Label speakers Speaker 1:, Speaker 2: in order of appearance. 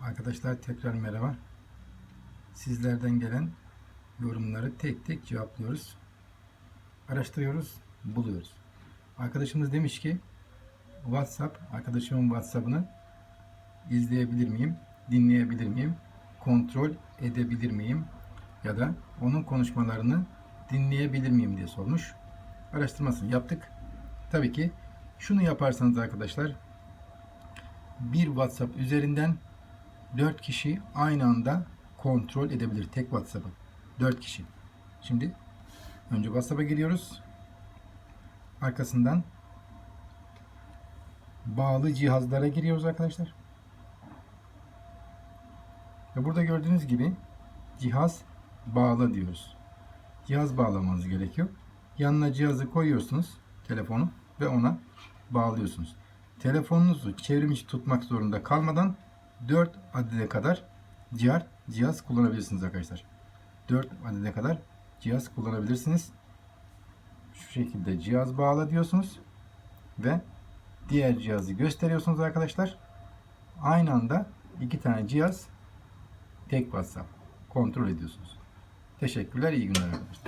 Speaker 1: Arkadaşlar tekrar merhaba. Sizlerden gelen yorumları tek tek cevaplıyoruz. Araştırıyoruz, buluyoruz. Arkadaşımız demiş ki WhatsApp, arkadaşımın WhatsApp'ını izleyebilir miyim, dinleyebilir miyim, kontrol edebilir miyim ya da onun konuşmalarını dinleyebilir miyim diye sormuş. Araştırmasını yaptık. Tabii ki şunu yaparsanız arkadaşlar bir WhatsApp üzerinden 4 kişi aynı anda kontrol edebilir tek WhatsApp'ı. 4 kişi. Şimdi önce WhatsApp'a giriyoruz. Arkasından bağlı cihazlara giriyoruz arkadaşlar. Ve burada gördüğünüz gibi cihaz bağla diyoruz. Cihaz bağlamanız gerekiyor. Yanına cihazı koyuyorsunuz telefonu ve ona bağlıyorsunuz. Telefonunuzu çevrimiçi tutmak zorunda kalmadan 4 adede kadar cihaz, cihaz kullanabilirsiniz arkadaşlar. 4 adede kadar cihaz kullanabilirsiniz. Şu şekilde cihaz bağla diyorsunuz ve diğer cihazı gösteriyorsunuz arkadaşlar. Aynı anda iki tane cihaz tek WhatsApp kontrol ediyorsunuz. Teşekkürler, iyi günler arkadaşlar.